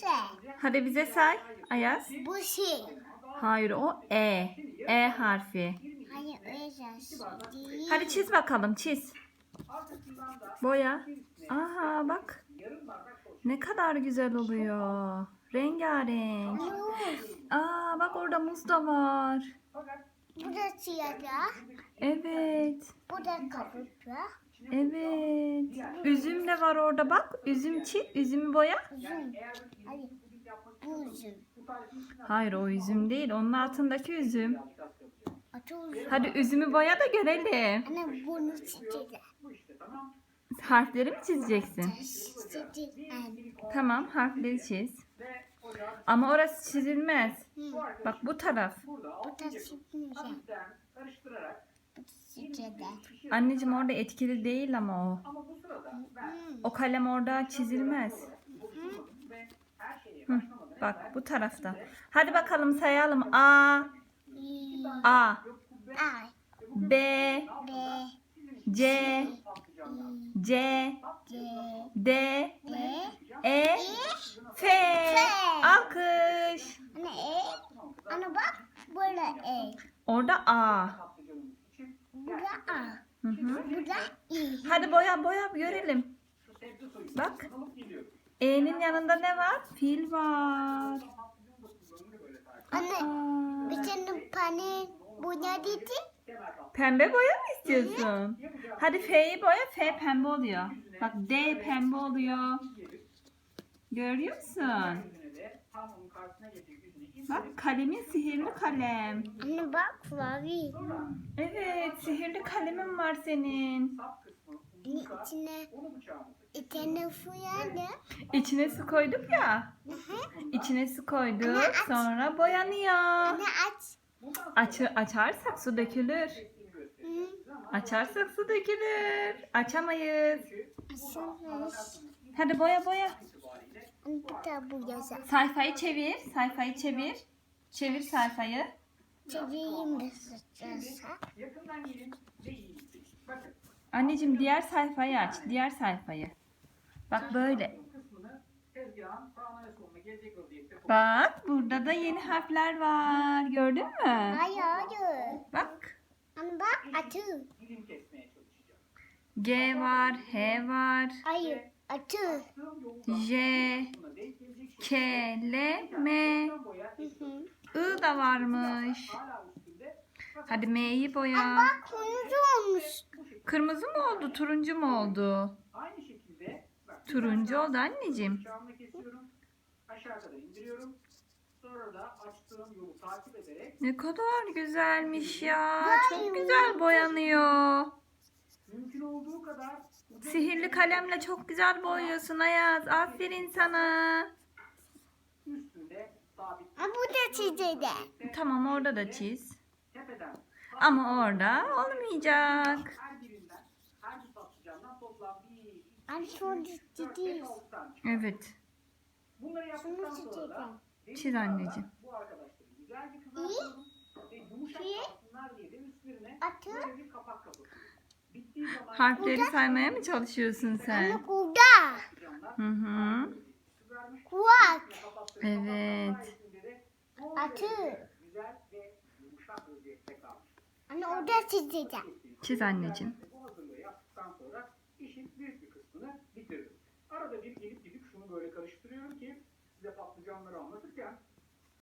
şey. Hadi bize say Ayaz. Bu şey. Hayır o E. E harfi. Hayır öyle. Hadi çiz bakalım çiz. Boya. Aha bak. Ne kadar güzel oluyor. Rengarenk. Aa bak orada muz da var. Bu da siyah. Evet. Bu da kabuklu. Evet. Üzüm de var orada bak. Üzüm çiz. Üzümü boya. Üzüm. Hayır. Bu üzüm. Hayır o üzüm değil. Onun altındaki üzüm. Hadi üzümü boya da görelim. Anne bunu çizeceğim. Harfleri mi çizeceksin? Tamam harfleri çiz. Ama orası çizilmez. Hı. Bak bu taraf. Bu da çizeceğim. Bu. Anneciğim orada etkili değil ama o. Hı. O kalem orada çizilmez. Hı, bak bu tarafta. Hadi bakalım sayalım. A, A, Ay. B, B. C, C, C. D, D. E, F. Alkış. Anne E. Anne bak. Böyle E. Orada A. Bu da A. Hı hı. Hadi boya boya görelim. Bak. E'nin yanında ne var? Fil var. Anne Aa, bir tane pane ne dedi? pembe boya mı istiyorsun? Hadi F'yi boya. F pembe oluyor. Bak D pembe oluyor. Görüyor musun? Bak kalemin sihirli kalem. Anne bak mavi. Evet sihirli kalemin var senin. Anne içine içine su yani. İçine su koyduk ya. İçine su koyduk. Sonra boyanıyor. Anne aç. Aç, açarsak su dökülür. Hı. Açarsak su dökülür. Açamayız. Açılmış. Hadi boya boya. Bu yazar. Sayfayı çevir. Sayfayı çevir. Çevir sayfayı. Çevireyim de sıçrasa. Anneciğim diğer sayfayı aç. Diğer sayfayı. Bak böyle. Bak burada da yeni harfler var. Gördün mü? Hayır hayır. Bak. Anne bak atı. G var, H var, Hayır atı. J, K, L, M. I da varmış. Hadi M'yi boya. Bak kuyruğu olmuş. Kırmızı mı oldu, turuncu mu oldu? Aynı şekilde Turuncu oldu anneciğim. Aşağı kadar indiriyorum. Ne kadar güzelmiş ya. Çok güzel boyanıyor. Mümkün olduğu kadar Sihirli kalemle çok güzel boyuyorsun Ayaz. Aferin sana. üstünde sabit bu da çizeceğim. Tamam orada da çiz. tepeden Ama orada olmayacak. her birinden her bir patlıcandan toplam 1, 2, Anne şunu 4, 5, çizeceğiz. 6 tane çıkıyor. Evet. Bunları Şunu yaptıktan sonra da. Çiz anneciğim. bu arkadaşları güzel bir kızartıyorum ve yumuşak kalsınlar diye de üstlerine Atı. böyle bir kapak kapatıyorum. Harfleri saymaya mı çalışıyorsun sen? Anne kuda. Hı hı. Kulak. Evet. Atı. güzel ve yumuşak vaziyette kalmış. Anne o da çizeceğim. Çiz anneciğim. Bu hazırlığı yaptıktan sonra işin büyük bir kısmını bitirdim. Arada bir gelip gidip şunu böyle karıştırıyorum ki size patlıcan